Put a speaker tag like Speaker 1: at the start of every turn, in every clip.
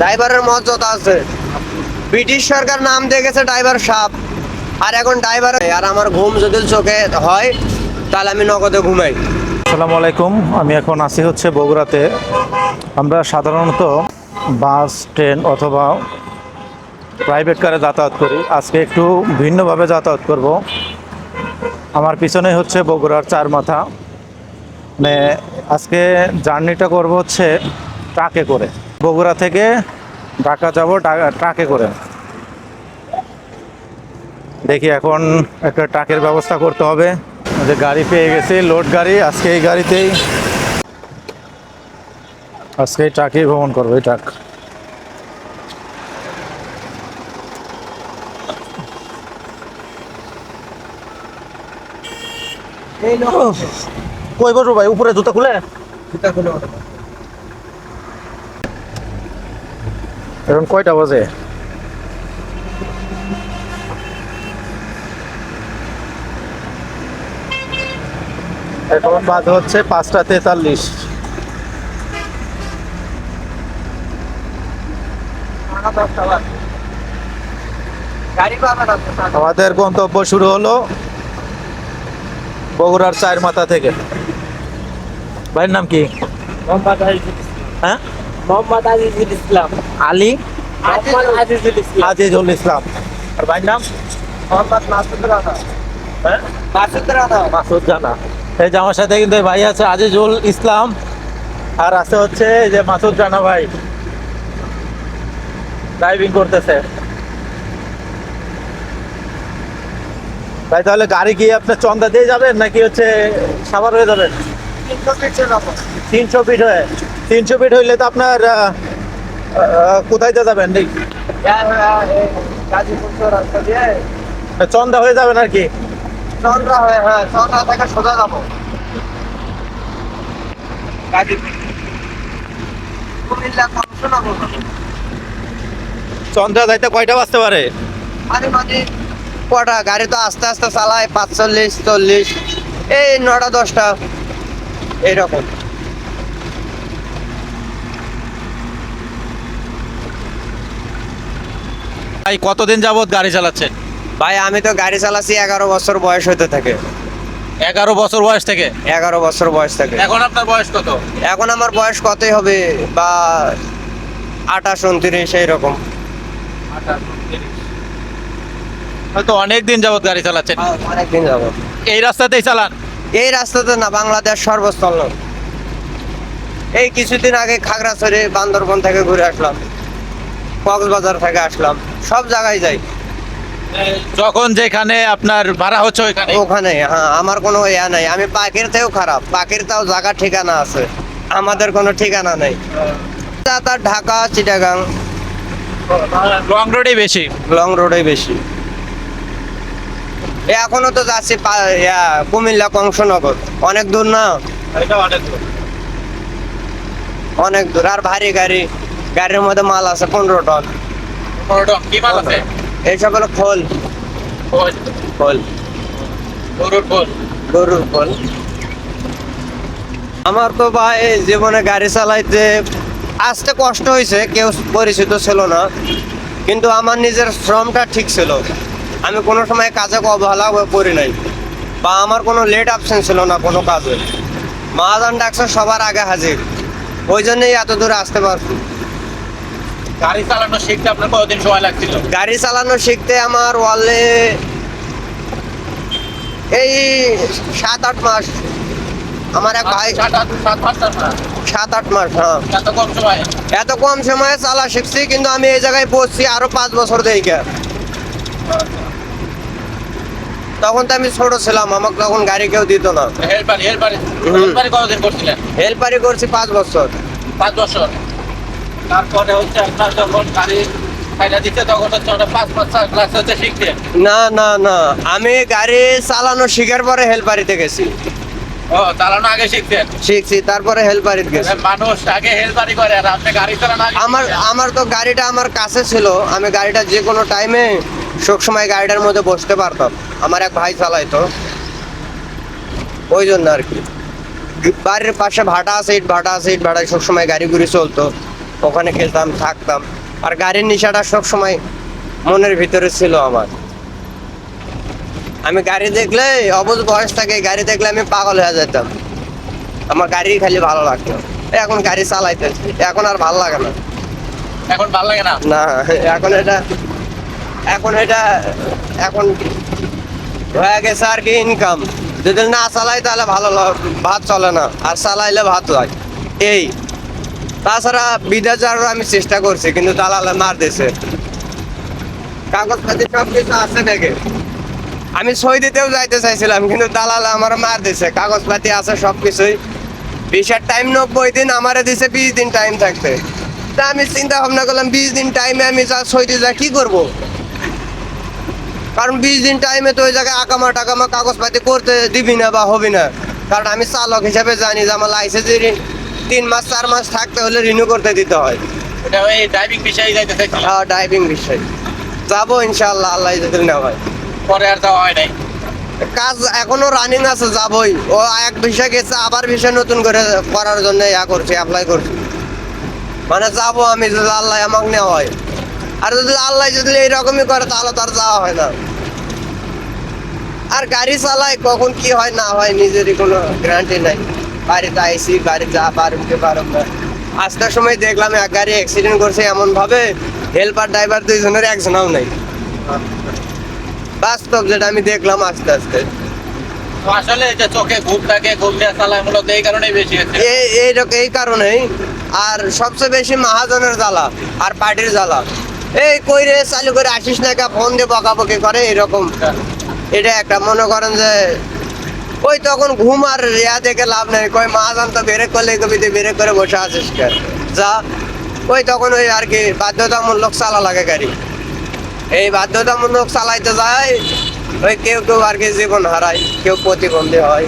Speaker 1: ড্রাইভারের মর্যাদা আছে। ব্রিটিশ সরকার নাম দিয়ে গেছে ড্রাইভার সাপ। আর এখন ড্রাইভার আর আমার ঘুম যদি চোখে হয়, তাহলে আমি নগদে ঘুমাই।
Speaker 2: আসসালামু আলাইকুম। আমি এখন আছি হচ্ছে বগুড়াতে। আমরা সাধারণত বাস, ট্রেন অথবা প্রাইভেট কারে যাতায়াত করি। আজকে একটু ভিন্নভাবে যাতায়াত করব। আমার পিছনে হচ্ছে বগুড়ার চার মাথা। মানে আজকে জার্নিটা করব হচ্ছে ট্রাকে করে। বগুড়া থেকে ঢাকা যাব ট্রাকে করে। দেখি এখন একটা ট্রাকের ব্যবস্থা করতে হবে। যে গাড়ি পেয়ে গেছি লোড গাড়ি আজকে এই গাড়িতেই। আজকে এই ট্রাকেই ভ্রমণ করব এই ট্রাক। কই বসবো ভাই উপরে জুতা খুলে। জুতা খুলে এখন কয়টা বাজে? এখন বাজে হচ্ছে পাঁচটা তেতাল্লিশ। আমাদের গন্তব্য শুরু হলো বগুড়ার চায়ের মাথা থেকে। ভাইয়ের নাম কি? হ্যাঁ?
Speaker 3: মোহাম্মদ আজিজুল ইসলাম।
Speaker 2: আলী?
Speaker 3: মোহাম্মদ আজিজুল ইসলাম।
Speaker 2: আজিজুল ইসলাম। আর ভাইয়ের নাম?
Speaker 1: মোহাম্মদ মাসুদ রানা।
Speaker 2: হ্যাঁ?
Speaker 1: মাসুদ রানা।
Speaker 2: মাসুদ জানা এই যে আমার সাথে কিন্তু ভাই আছে আজিজুল ইসলাম। আর আছে হচ্ছে যে মাসুদ জানা ভাই। ড্রাইভিং করতেছে। ভাই তাহলে গাড়ি কি আপনার চন্দা দিয়ে যাবেন নাকি হচ্ছে সাভার হয়ে যাবেন?
Speaker 1: তিনশো
Speaker 2: ফিট হয়ে। তিনশো ফিট হইলে তো আপনার কোথায় যাবেন? চন্দা হয়ে যাবেন আর কি?
Speaker 1: হয়ে হ্যাঁ থেকে সোজা যাব
Speaker 2: চন্দ্রা যাইতে কয়টা বাজতে পারে?
Speaker 1: কটা গাড়ি তো আস্তে আস্তে চালায় পাঁচচল্লিশ চল্লিশ এই নটা দশটা। এইরকম
Speaker 2: ভাই কতদিন যাবত গাড়ি চালাচ্ছেন
Speaker 1: ভাই আমি তো গাড়ি চালাচ্ছি এগারো বছর বয়স হতে থাকে।
Speaker 2: এগারো বছর বয়স থেকে?
Speaker 1: এগারো বছর বয়স থেকে।
Speaker 2: এখন আপনার বয়স কত?
Speaker 1: এখন আমার বয়স কতই হবে? বা আঠাশ উনত্রিশ এইরকম।
Speaker 2: হয়তো অনেক দিন যাবত গাড়ি চালাচ্ছেন।
Speaker 1: অনেকদিন যাব
Speaker 2: এই রাস্তাতেই চালান?
Speaker 1: এই রাস্তাতে না বাংলাদেশ সর্বস্থল এই কিছুদিন আগে খাগড়াছড়ি বান্দরবন থেকে ঘুরে আসলাম। কক্সবাজার থেকে আসলাম। সব জায়গায় যাই।
Speaker 2: যখন যেখানে আপনার ভাড়া হচ্ছে ওইখানে?
Speaker 1: ওখানে হ্যাঁ আমার কোনো ইয়া নাই। আমি পাখির থেকেও খারাপ। পাখির তাও জায়গা ঠিকানা আছে। আমাদের কোনো ঠিকানা নেই। তার ঢাকা চিটাগাং।
Speaker 2: লং রোডই বেশি।
Speaker 1: লং রোডে বেশি। এখনও তো যাচ্ছি কুমিল্লা কংসনগর। অনেক দূর না?
Speaker 2: অনেক দূর।
Speaker 1: আর ভারী গাড়ি। গাড়ির মধ্যে মাল আছে পনেরো টন। এইসব হলো খোল,
Speaker 2: খোল। গরুর খোল।
Speaker 1: আমার তো ভাই জীবনে গাড়ি চালাইতে আসতে কষ্ট হয়েছে কেউ পরিচিত ছিল না। কিন্তু আমার নিজের শ্রমটা ঠিক ছিল। আমি কোনো সময় কাজে অবহেলা করি নাই। বা আমার কোনো লেট অপশন ছিল না কোনো কাজে। মহাজন ডাকছে সবার আগে হাজির। ওই জন্যই এত দূরে আসতে পারছি।
Speaker 2: গাড়ি চালানো শিখতে আপনার কতদিন সময় লাগছিল?
Speaker 1: গাড়ি চালানো শিখতে আমার ওয়ালে এই সাত আট মাস। আমার এক ভাই
Speaker 2: সাত আট মাস
Speaker 1: হ্যাঁ।
Speaker 2: এত কম সময়?
Speaker 1: এত কম সময়ে চালা শিখছি কিন্তু আমি এই জায়গায় পৌঁছছি আরও পাঁচ বছর দেখে তখন তো আমি ছোট ছিলাম আমাকে তখন গাড়ি কেউ দিত না।
Speaker 2: হেলপারি হেলপারি। হেলপারি কতদিন করছিলেন?
Speaker 1: হেল্পারি করছি পাঁচ বছর।
Speaker 2: পাঁচ বছর। তারপরে হচ্ছে আপনার যখন গাড়ি
Speaker 1: না না না। আমি গাড়ি চালানো শিখার পরে হেলপারিতে গেছি।
Speaker 2: চালানো আগে শিখতেন?
Speaker 1: শিখছি তারপরে হেল্পারিতে গেছি।
Speaker 2: মানুষ আগে হেলপারি করে আর আপনি গাড়ি চালানো
Speaker 1: আমার আমার তো গাড়িটা আমার কাছে ছিল আমি গাড়িটা যে কোনো টাইমে সব সময় গাড়িটার মধ্যে বসতে পারতাম। আমার এক ভাই চালাইতো। ওই জন্য আর কি। বাড়ির পাশে ভাটা আছে ইট ভাটা আছে ইট ভাটায় সবসময় গাড়ি গুড়ি চলতো। ওখানে খেলতাম থাকতাম। আর গাড়ির নেশাটা সবসময় মনের ভিতরে ছিল আমার। আমি গাড়ি দেখলে অবুঝ বয়স থাকে গাড়ি দেখলে আমি পাগল হয়ে যেতাম। আমার গাড়ি খালি ভালো লাগতো। এখন গাড়ি চালাইতে এখন আর ভালো লাগে না।
Speaker 4: এখন ভালো লাগে না?
Speaker 1: না এখন এটা এখন এটা এখন হয়ে গেছে আর কি ইনকাম যদি না চালাই তাহলে ভালো ভাত চলে না। আর চালাইলে ভাত হয় এই তাছাড়া বিদেশ যাওয়ার আমি চেষ্টা করছি কিন্তু দালালে মার দিছে। কাগজপাতি সব কিছু আছে দেখে। আমি সই দিতেও যাইতে চাইছিলাম কিন্তু দালাল আমার মার দিছে। কাগজপাতি আছে সব কিছুই বিশের টাইম নব্বই দিন আমারে দিছে বিশ দিন টাইম থাকতে। তা আমি চিন্তা ভাবনা করলাম বিশ দিন টাইমে আমি যা সই দিয়ে যা কি করব? কারণ বিশ দিন টাইমে তো ওই জায়গায় আকামা টাকামা কাগজপাতি করতে দিবি না বা হবি না। কারণ আমি চালক হিসাবে জানি যে আমার লাইসেন্স তিন মাস চার মাস থাকতে হলে রিনিউ করতে দিতে হয়।
Speaker 4: এটা ওই ড্রাইভিং বিষয়ে যাইতে
Speaker 1: হ্যাঁ ড্রাইভিং বিষয়। যাব ইনশাল্লাহ আল্লাহ যদি না হয়।
Speaker 4: পরে আর যাওয়া হয় নাই।
Speaker 1: কাজ এখনও রানিং আছে, যাবই। ও এক বিষয় গেছে, আবার বিষয় নতুন করে করার জন্য ইয়া করছি অ্যাপ্লাই করছি। মানে যাব আমি যদি আল্লাহ আমাকে নেওয়া হয়। আর যদি আল্লাহ যদি এইরকমই করে, তাহলে তার যাওয়া হয় না। আর গাড়ি চালাই, কখন কি হয়, না হয়, নিজেরই কোনো গ্যারান্টি নাই। বাড়িতে আইসি, বাড়ি যা পারতে পারব না। আসার সময় দেখলাম এক গাড়ি অ্যাক্সিডেন্ট করছে এমন ভাবে হেল্পার ড্রাইভার দুইজনের একজনাও নাই। বাস্তব যেটা আমি দেখলাম আস্তে আস্তে।
Speaker 4: আসলে যে চোখে ঘুম থাকে ঘুম নিয়ে চালায় মূলত এই কারণেই বেশি হচ্ছে।
Speaker 1: এই এই এই কারণেই। আর সবচেয়ে বেশি মহাজনের জ্বালা আর পার্টির জ্বালা। এই কই রে চালু করে আসিস না কা? ফোন দিয়ে বকাবকি করে এরকম। এটা একটা মনে করেন যে ওই তখন ঘুম আর ইয়া দেখে লাভ নেই। কই মহাজন তো বেরে করলে কবি তুই বেরে করে বসে আসিস যা ওই তখন ওই আর কি বাধ্যতামূলক চালা লাগে গাড়ি। এই বাধ্যতামূলক চালাইতে যায় ওই কেউ কেউ আর কি জীবন হারায় কেউ প্রতিবন্ধী হয়।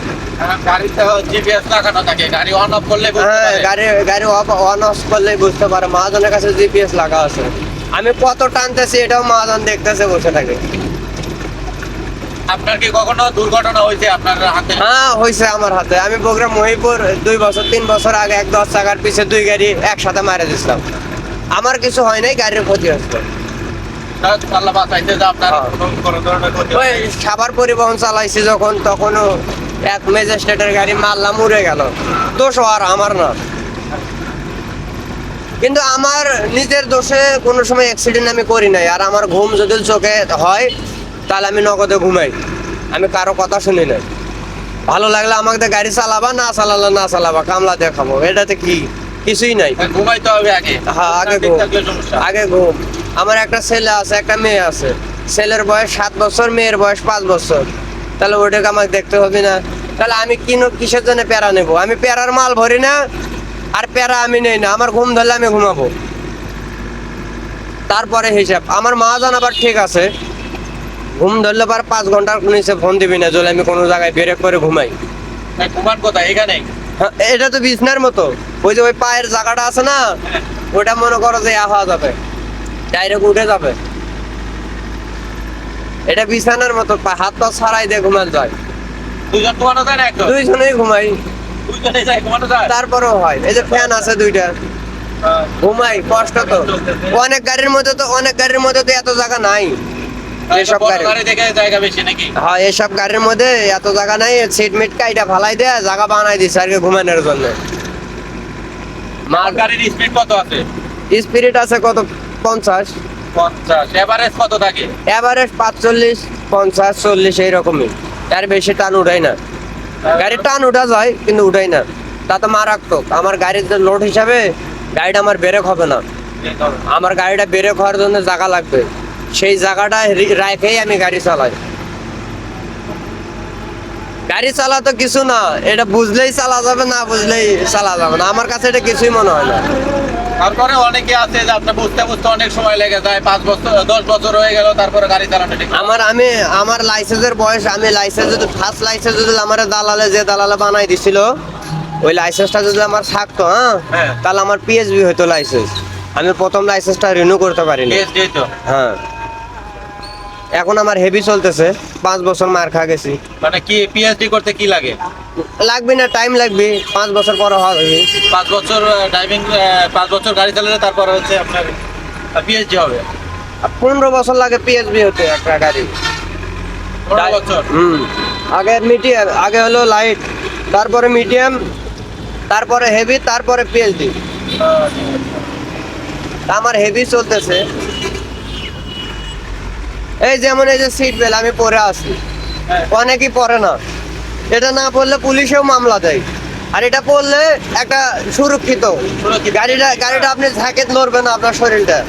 Speaker 4: গাড়ি অন অফ করলে
Speaker 1: হ্যাঁ গাড়ি গাড়ি অন অফ করলেই বুঝতে পারে মহাজনের কাছে জিপিএস লাগা আছে। আমি কত টানতেছি এটাও মহাজন দেখতেছে বসে থাকে।
Speaker 4: আপনার কি কখনো দুর্ঘটনা হয়েছে আপনার হাতে?
Speaker 1: হ্যাঁ হয়েছে আমার হাতে। আমি বগুড়া মহিপুর দুই বছর তিন বছর আগে এক দশ টাকার পিছে দুই গাড়ি একসাথে মারা দিছিলাম। আমার কিছু হয় নাই গাড়ির ক্ষতি হচ্ছে সাভার পরিবহন চালাইছি যখন তখনও এক ম্যাজিস্ট্রেটের গাড়ি মারলাম উড়ে গেল। দোষ আর আমার না। কিন্তু আমার নিজের দোষে কোনো সময় অ্যাক্সিডেন্ট আমি করি নাই। আর আমার ঘুম যদি চোখে হয় তাহলে আমি নগদে ঘুমাই। আমি কারও কথা শুনি নাই। ভালো লাগলে আমাকে গাড়ি চালাবা না চালালে না চালাবা কামলা দেখাবো। এটাতে কি? কিছুই নাই।
Speaker 4: ঘুমাইতে হবে আগে।
Speaker 1: হ্যাঁ আগে ঘুম। আগে ঘুম। আমার একটা ছেলে আছে একটা মেয়ে আছে। ছেলের বয়স সাত বছর মেয়ের বয়স পাঁচ বছর। তাহলে ওটাকে আমাকে দেখতে হবে না। তাহলে আমি কিনো কিসের জন্য প্যারা নেব? আমি প্যারার মাল ভরি না আর প্যারা আমি নেই না। আমার ঘুম ধরলে আমি ঘুমাবো। তারপরে হিসাব। আমার মহাজন আবার ঠিক আছে। ঘুম ধরলে পর পাঁচ ঘণ্টার নিচে ফোন দিবি না যদি আমি কোনো জায়গায় বেরেক করে ঘুমাই।
Speaker 4: ঘুমান কোথায় এখানে?
Speaker 1: হ্যাঁ, এটা তো বিছনার মতো। ওই যে ওই পায়ের জায়গাটা আছে না ওটা মনে করো যে হওয়া যাবে। ডাইরেক্ট উঠে যাবে। এটা বিছানার মতো হাত পা ছাড়াই দিয়ে ঘুমান যায়।
Speaker 4: দুজন ঘুমানো যায় না একজন?
Speaker 1: দুইজনেই ঘুমাই।
Speaker 4: দুজনে যায় ঘুমানো যায়?
Speaker 1: তারপরেও হয় এই যে ফ্যান আছে দুইটা। ঘুমাই কষ্ট তো। অনেক গাড়ির মধ্যে তো অনেক গাড়ির মধ্যে তো এত জায়গা নাই। এসব গাড়ি হ্যাঁ এসব গাড়ির মধ্যে এত জায়গা নাই সিট মিট কাইটা ফালাই দেয় জায়গা বানাই দিছে আর কি ঘুমানোর জন্য।
Speaker 4: মাল গাড়ির স্পিড কত আছে?
Speaker 1: স্পিরিট আছে কত পঞ্চাশ।
Speaker 4: পঞ্চাশ। এভারেজ কত থাকে?
Speaker 1: এভারেজ পাঁচচল্লিশ পঞ্চাশ চল্লিশ এইরকমই। তার বেশি টান উঠাই না। গাড়ির টান উঠা যায় কিন্তু উঠাই না। তা তো মারাত্মক। আমার গাড়ির লোড হিসাবে গাড়িটা আমার ব্রেক হবে না। আমার গাড়িটা ব্রেক হওয়ার জন্য জায়গা লাগবে। সেই জায়গাটা রেখেই আমি গাড়ি চালাই। গাড়ি চালা তো কিছু না। এটা বুঝলেই চালা যাবে না বুঝলেই চালা যাবে না। আমার কাছে এটা কিছুই মনে হয় না।
Speaker 4: তারপরে অনেকে আছে যে আপনার বুঝতে বুঝতে অনেক সময় লেগে যায় পাঁচ বছর দশ বছর হয়ে গেল তারপরে গাড়ি চালানো ঠিক
Speaker 1: আমার আমি আমার লাইসেন্সের বয়স আমি লাইসেন্স যদি ফার্স্ট লাইসেন্স যদি আমার দালালে যে দালালে বানাই দিছিল ওই লাইসেন্সটা যদি আমার থাকতো হ্যাঁ
Speaker 4: হ্যাঁ।
Speaker 1: তাহলে আমার পিএসবি হতো লাইসেন্স আমি প্রথম লাইসেন্সটা রিনিউ করতে পারিনি। হ্যাঁ। এখন আমার হেভি চলতেছে পাঁচ বছর মার খা গেছি।
Speaker 4: মানে কি পিএইচডি করতে কি লাগে?
Speaker 1: লাগবে না টাইম লাগবে পাঁচ বছর পর হবে।
Speaker 4: পাঁচ বছর ড্রাইভিং পাঁচ বছর গাড়ি চালালে তারপর হচ্ছে আপনার পিএইচডি হবে।
Speaker 1: পনেরো বছর লাগে পিএইচডি হতে একটা গাড়ি।
Speaker 4: বছর?
Speaker 1: হুম। আগে মিডিয়াম আগে হলো লাইট তারপরে মিডিয়াম তারপরে হেভি তারপরে পিএইচডি আমার হেভি চলতেছে। এই যেমন এই যে সিট বেল্ট আমি পরে আছি
Speaker 4: হ্যাঁ।
Speaker 1: অনেকেই পরে না। এটা না পড়লে পুলিশেও মামলা দেয়। আর এটা পড়লে একটা সুরক্ষিত। গাড়িটা গাড়িটা আপনি ঝাঁকে লড়বে না আপনার শরীরটা।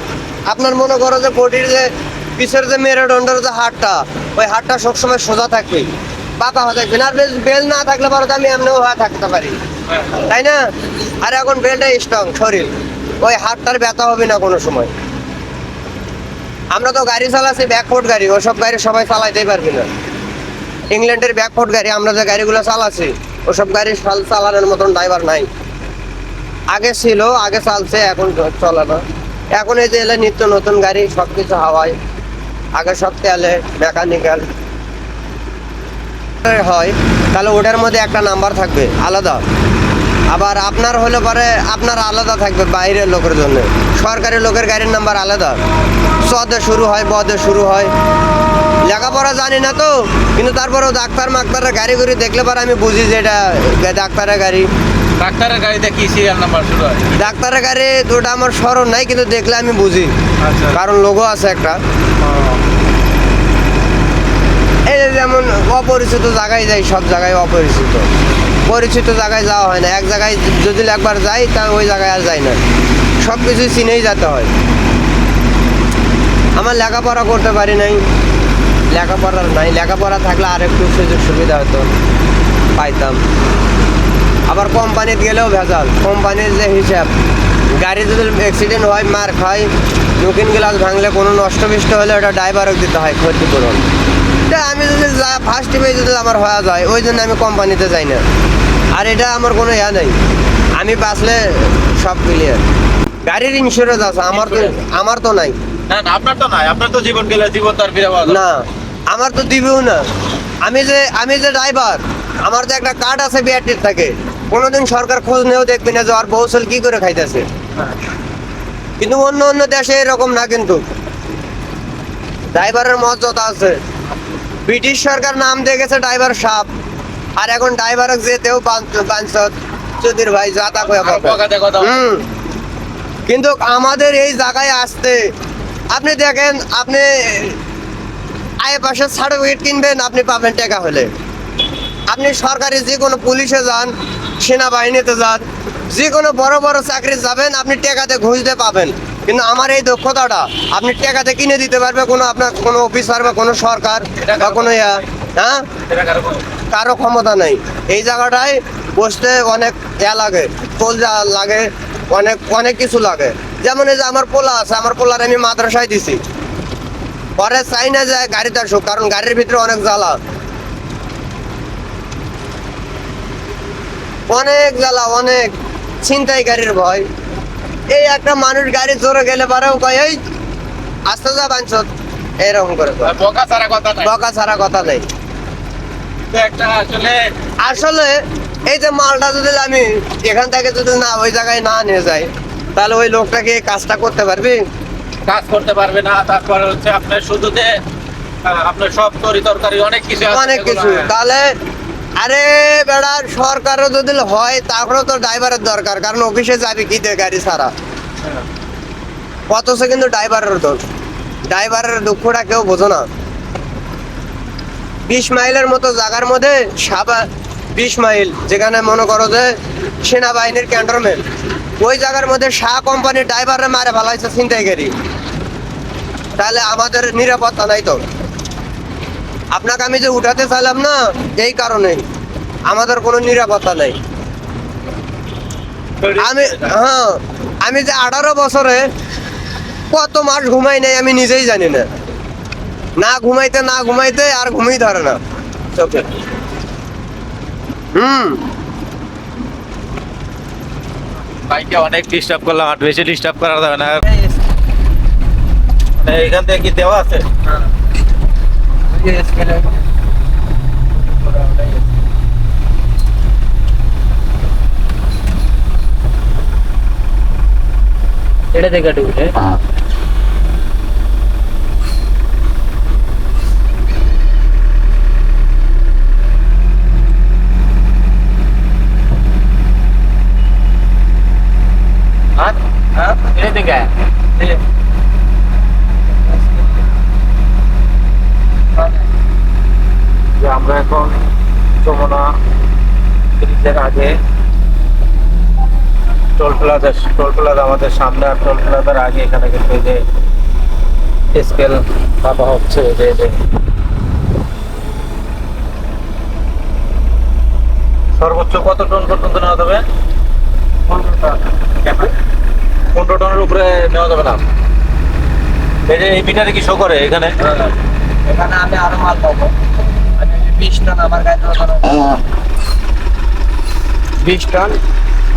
Speaker 1: আপনার মনে করো যে বডির যে পিছের যে মেরুদণ্ডের যে হাড়টা ওই হাড়টা সবসময় সোজা থাকবে। পাকা হয়ে থাকবে। আর বেল- না থাকলে পরে তো আমি এমনিও হয়ে থাকতে পারি। তাই না? আর এখন বেলটা স্ট্রং শরীর। ওই হাড়টার ব্যথা হবে না কোনো সময়। আমরা তো গাড়ি চালাচ্ছি ব্যাকফুট গাড়ি, ওসব গাড়ি সবাই চালাইতেই পারবি না। ইংল্যান্ডের ব্যাকফুট গাড়ি, আমরা যে গাড়িগুলো চালাচ্ছি, ওসব গাড়ি চাল- চালানোর মতন ড্রাইভার নাই। আগে ছিল, আগে চালছে, এখন চলে না। এখন এই যে এলে নিত্য নতুন গাড়ি সব কিছু হাওয়ায়। আগে সব তেলে মেকানিক্যাল হয়, তাহলে ওটার মধ্যে একটা নাম্বার থাকবে, আলাদা। আবার আপনার হলে পরে আপনার আলাদা থাকবে বাইরের লোকের জন্য। সরকারি লোকের গাড়ির নাম্বার আলাদা। সদে শুরু হয় বদে শুরু হয়। লেখাপড়া জানি না তো কিন্তু তারপরেও ডাক্তার মাক্তারের গাড়ি করে দেখলে পরে আমি বুঝি যে এটা ডাক্তারের গাড়ি।
Speaker 4: ডাক্তারের গাড়িতে কি সিরিয়াল নাম্বার শুরু হয়?
Speaker 1: ডাক্তারের গাড়ি দুটা আমার স্মরণ নাই কিন্তু দেখলে আমি বুঝি।
Speaker 4: আচ্ছা।
Speaker 1: কারণ লোগো আছে একটা। এই যেমন অপরিচিত জায়গায় যাই সব জায়গায় অপরিচিত। পরিচিত জায়গায় যাওয়া হয় না। এক জায়গায় যদি একবার যাই, তা ওই জায়গায় আর যাই না। সব কিছু চিনেই যেতে হয়। আমার লেখাপড়া করতে পারি নাই। লেখাপড়ার নাই। লেখাপড়া থাকলে আর একটু সুযোগ সুবিধা হতো। পাইতাম। আবার কোম্পানিতে গেলেও ভেজাল। কোম্পানির যে হিসাব গাড়ি যদি অ্যাক্সিডেন্ট হয়, মার খায় নতুন গ্লাস ভাঙলে কোনো নষ্ট বিষ্ট হলে ওটা ড্রাইভারও দিতে হয় ক্ষতিপূরণ। আমি যদি ফার্স্ট টিপে যদি আমার হয়ে যায়, ওই জন্য আমি কোম্পানিতে যাই না। আর এটা আমার কোনো ইয়া নেই। আমি বাঁচলে সব ক্লিয়ার গাড়ির ইন্স্যুরেন্স আছে আমার তো আমার তো নাই।
Speaker 4: না আপনার তো নাই। আপনার তো জীবন গেলে জীবন তো আর ফিরে না
Speaker 1: না আমার তো দিবেও না। আমি যে আমি যে ড্রাইভার আমার তো একটা কার্ড আছে বিআরটির থাকে কোনোদিন সরকার খোঁজ নিয়েও দেখবে না যে আর বৌসল কি করে খাইতেছে। কিন্তু অন্য অন্য দেশে এরকম না কিন্তু। ড্রাইভারের মর্যাদা আছে। ব্রিটিশ সরকার নাম দিয়ে গেছে ড্রাইভার সাপ। আর এখন ড্রাইভার যেতেও বাঞ্চ চৌধুরী ভাই যা তা কয়ে কথা।
Speaker 4: বকাতে কথা বলে।
Speaker 1: হুম। কিন্তু আমাদের এই জায়গায় আসতে আপনি দেখেন আপনি আয় পাশে সার্টিফিকেট কিনবেন আপনি পাবেন টাকা হলে। আপনি সরকারি যে কোনো পুলিশে যান সেনাবাহিনীতে যান যে কোনো বড় বড় চাকরি যাবেন আপনি টাকাতে ঘুষ দিয়ে পাবেন। কিন্তু আমার এই দক্ষতাটা আপনি টাকাতে কিনে দিতে পারবে কোনো আপনার কোনো অফিসার বা কোনো সরকার বা কোনো ইয়া। হ্যাঁ? কারও ক্ষমতা? নেই। এই জায়গাটায় বসতে অনেক ইয়া লাগে কলজা লাগে অনেক অনেক কিছু লাগে। যেমন এই যে আমার পোলা আছে আমার পোলার আমি মাদ্রাসায় দিছি। পরে চাই না যায় গাড়িতে আসুক কারণ গাড়ির ভিতরে অনেক জ্বালা। অনেক জ্বালা অনেক ছিনতাই গাড়ির ভয়। এই একটা মানুষ গাড়ি জোরে গেলে পারেও কয় এই আস্তে যা বাঞ্চত। এরকম করে।
Speaker 4: বকা ছাড়া কথা নাই।
Speaker 1: বকা ছাড়া কথা নেই।
Speaker 4: আসলে
Speaker 1: এই যে মালটা যদি আমি এখান থেকে যদি না ওই জায়গায় না নিয়ে যাই তাহলে ওই লোকটাকে কাজটা করতে পারবি?
Speaker 4: কাজ করতে পারবে না তারপরে হচ্ছে আপনার শুধুতে আহ, আপনার সব তরি তরকারি অনেক কিছু
Speaker 1: অনেক কিছু। তাহলে আরে বেড়া সরকারও যদি হয় তারপরেও তো ড্রাইভারের দরকার কারণ অফিসে যাবি কি গাড়ি ছাড়া? অথচ কিন্তু ড্রাইভারের দোষ। ড্রাইভারের দুঃখটা কেউ বোঝো না। বিশ মাইলের মতো জায়গার মধ্যে সাবা বিশ মাইল, যেখানে মনে করো যে সেনাবাহিনীর ক্যান্টনমেন্ট। ওই জায়গার মধ্যে শাহ কোম্পানির ড্রাইভারে মারে ফেলাইছে ছিনতাইকারী। তাহলে আমাদের নিরাপত্তা নাই তো। আপনাকে আমি যে উঠাতে চাইলাম না, এই কারণেই। আমাদের কোনো নিরাপত্তা নেই। আমি হ্যাঁ আমি যে আঠারো বছরে কত মাস ঘুমাই নাই আমি নিজেই জানি না। না ঘুমাইতে না ঘুমাইতে আর ঘুমিয়ে ধরে না চোখে হুম
Speaker 4: ভাইকে অনেক ডিস্টার্ব করলাম আর বেশি ডিস্টার্ব করা যাবে না মানে এখান থেকে কি দেওয়া আছে?
Speaker 1: যে স্কেলে
Speaker 3: এটা থেকে ঢুকলে
Speaker 1: হ্যাঁ হ্যাঁ
Speaker 3: এটা থেকে
Speaker 2: যে আমরা এখন যমুনা ব্রিজের আগে টোল প্লাজা টোল প্লাজা আমাদের সামনে আর টোল প্লাজার আগে এখানে কিন্তু যে স্কেল মাপা হচ্ছে যে সর্বোচ্চ কত টন পর্যন্ত নেওয়া যাবে? পনেরো টনের উপরে নেওয়া যাবে না। এই যে এই মিটারে কি শো করে এখানে?
Speaker 1: এখানে আমি আরও মাল পাবো। আমি বিশ টন আমার গাড়ি বিশ টন।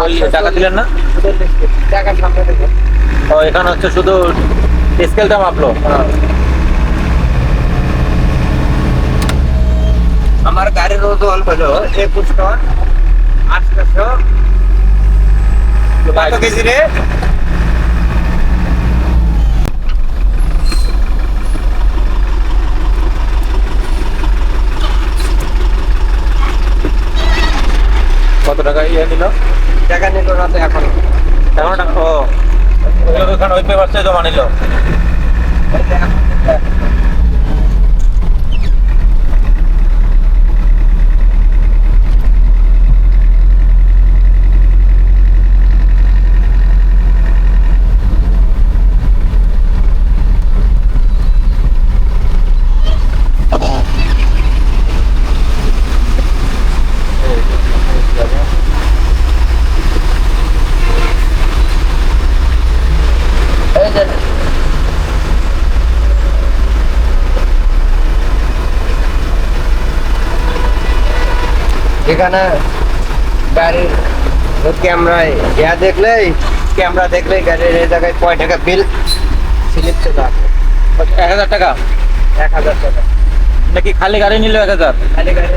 Speaker 2: ওই টাকা দিলেন না?
Speaker 1: টাকা সামনে দেবো
Speaker 2: এখানে হচ্ছে শুধু স্কেলটা মাপলো?
Speaker 1: আমার গাড়ির ওজন হলো একুশ টন আটশো। কত কেজি রে?
Speaker 2: কত টাকা ইয়ে নিল?
Speaker 1: টাকা নিল না তো এখন
Speaker 2: এগারো টাকা? ও। ওখানে ওই পেপারসে জমা নিল
Speaker 1: এই যে এখানে গাড়ির ক্যামেরায় ইয়া দেখলেই ক্যামেরা দেখলেই গাড়ির এই জায়গায় কয় টাকা বিল স্লিপ চলে আসে।
Speaker 2: এক হাজার টাকা?
Speaker 1: এক হাজার টাকা।
Speaker 2: নাকি খালি গাড়ি নিল এক হাজার?
Speaker 1: খালি গাড়ি।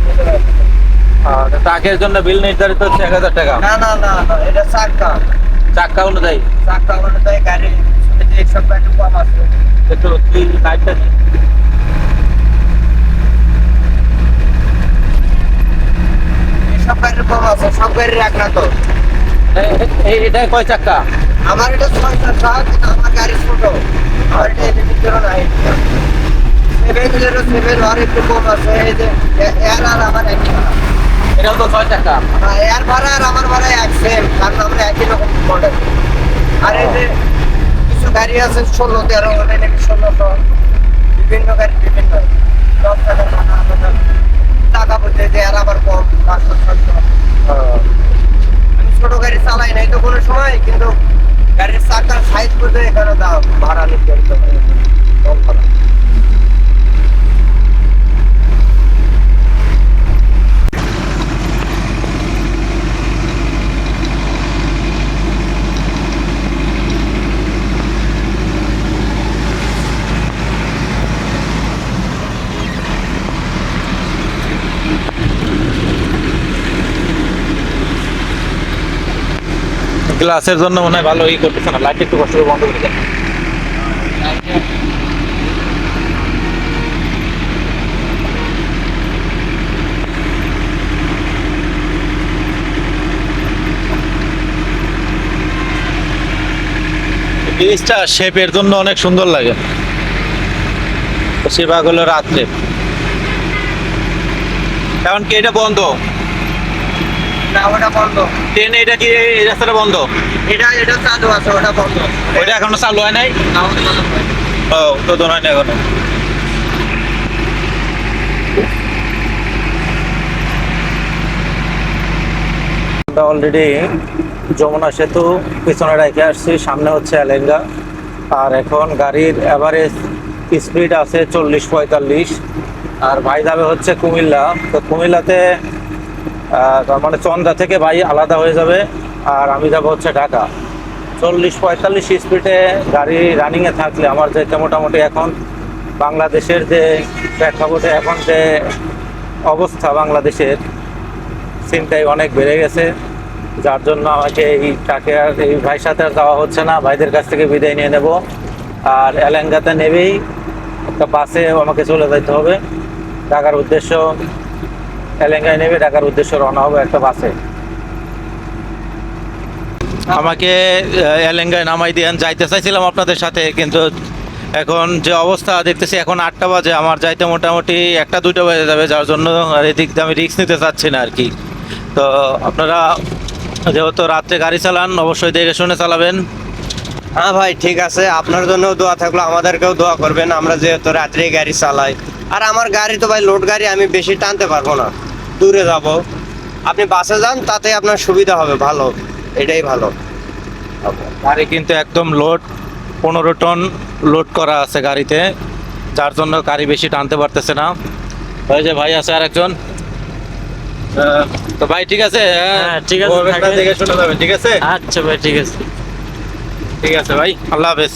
Speaker 2: আর ট্রাকের জন্য বিল নির্ধারিত হচ্ছে এক হাজার টাকা।
Speaker 1: না না না না এটা চাক্কা
Speaker 2: চাক্কা অনুযায়ী?
Speaker 1: চাক্কা অনুযায়ী গাড়ি এইসব গাড়ি কম আছে।
Speaker 2: একটু তুই লাইটটা
Speaker 1: গাড়ির কম আছে সব গাড়ি রাখ না তো
Speaker 2: এ- এ- কয়
Speaker 1: আমার এটা ছয় চাকা কিন্তু আমার গাড়ি ছোট। আমার এটা ভিতরে নাই। সেভেন সেভেন আর একটু কম আছে এই যে এর আর আমার ভাড়া।
Speaker 2: এটাও তো ছয় চাক্কা।
Speaker 1: হ্যাঁ, এর ভাড়া আর আমার ভাড়া এক সেম কারণ আমরা একই রকম মডেল আর এই যে কিছু গাড়ি আছে ষোলো তেরো অনেক ষোলোশো বিভিন্ন গাড়ি বিভিন্ন। দশ টাকা। টাকা বলতে যে এর আবার কম ছোট গাড়ি চালাই নাই তো কোনো সময়, কিন্তু গাড়ির চাকার সাইজ বুঝে এখানে দাম ভাড়া নিতে কম ভাড়া।
Speaker 2: গ্লাসের জন্য মনে হয় ভালো ই করতেছে না। লাইট একটু কষ্ট করে বন্ধ করে ব্রিজটা শেপের জন্য অনেক সুন্দর লাগে। বেশিরভাগ হলো রাত্রে। এখন কি এটা বন্ধ?
Speaker 1: না ওটা বন্ধ।
Speaker 2: ট্রেনে এটা কি এই রাস্তাটা বন্ধ?
Speaker 1: এটা এটা চালু আছে ওটা বন্ধ।
Speaker 2: এখনও চালু হয় নাই?
Speaker 1: না, ওটা বন্ধ হয়।
Speaker 2: ও তো হয় না এখনও। আমরা অলরেডি যমুনা সেতু পিছনে রেখে আসছি সামনে হচ্ছে এলেঙ্গা আর এখন গাড়ির অ্যাভারেজ স্পিড আছে চল্লিশ পঁয়তাল্লিশ। আর ভাই যাবে হচ্ছে কুমিল্লা। তো কুমিল্লাতে তার মানে চন্দ্রা থেকে ভাই আলাদা হয়ে যাবে। আর আমি যাব হচ্ছে ঢাকা। চল্লিশ পঁয়তাল্লিশ স্পিডে গাড়ি রানিংয়ে থাকলে আমার যেতে মোটামুটি এখন বাংলাদেশের যে প্রেক্ষাপটে এখন যে অবস্থা বাংলাদেশের চিন্তায় অনেক বেড়ে গেছে। যার জন্য আমাকে এই ট্রাকে আর এই ভাইয়ের সাথে আর যাওয়া হচ্ছে না। ভাইদের কাছ থেকে বিদায় নিয়ে নেব। আর এলেঙ্গাতে নেবেই। একটা বাসে আমাকে চলে যেতে হবে। ঢাকার উদ্দেশ্য এলেঙ্গায় নেবে ঢাকার উদ্দেশ্য রওনা হবে একটা বাসে। আমাকে এলেঙ্গায় নামাই দিয়ে যাইতে চাইছিলাম আপনাদের সাথে কিন্তু এখন যে অবস্থা দেখতেছি এখন আটটা বাজে আমার যাইতে মোটামুটি একটা দুটো বাজে যাবে যার জন্য এদিক দিয়ে আমি রিস্ক নিতে চাচ্ছি না আর কি। তো আপনারা যেহেতু রাত্রে গাড়ি চালান অবশ্যই দেখে শুনে চালাবেন।
Speaker 1: হ্যাঁ ভাই ঠিক আছে। আপনার জন্য দোয়া থাকল আমাদেরকেও দোয়া করবেন। আমরা যেহেতু রাত্রে গাড়ি চালাই। আর আমার গাড়ি তো ভাই লোড গাড়ি আমি বেশি টানতে পারব না। দূরে যাব। আপনি বাসে যান তাতে আপনার সুবিধা হবে ভালো। এটাই ভালো।
Speaker 2: গাড়ি কিন্তু একদম লোড পনেরো টন লোড করা আছে গাড়িতে যার জন্য গাড়ি বেশি টানতে পারতেছে না। ওই যে ভাই আছে আর একজন তো ভাই ঠিক আছে?
Speaker 3: হ্যাঁ, ঠিক আছে,
Speaker 2: ওর একটা দেখে শুনে যাবেন ঠিক আছে?
Speaker 3: আচ্ছা ভাই ঠিক আছে।
Speaker 2: ঠিক আছে ভাই আল্লাহ হাফেজ।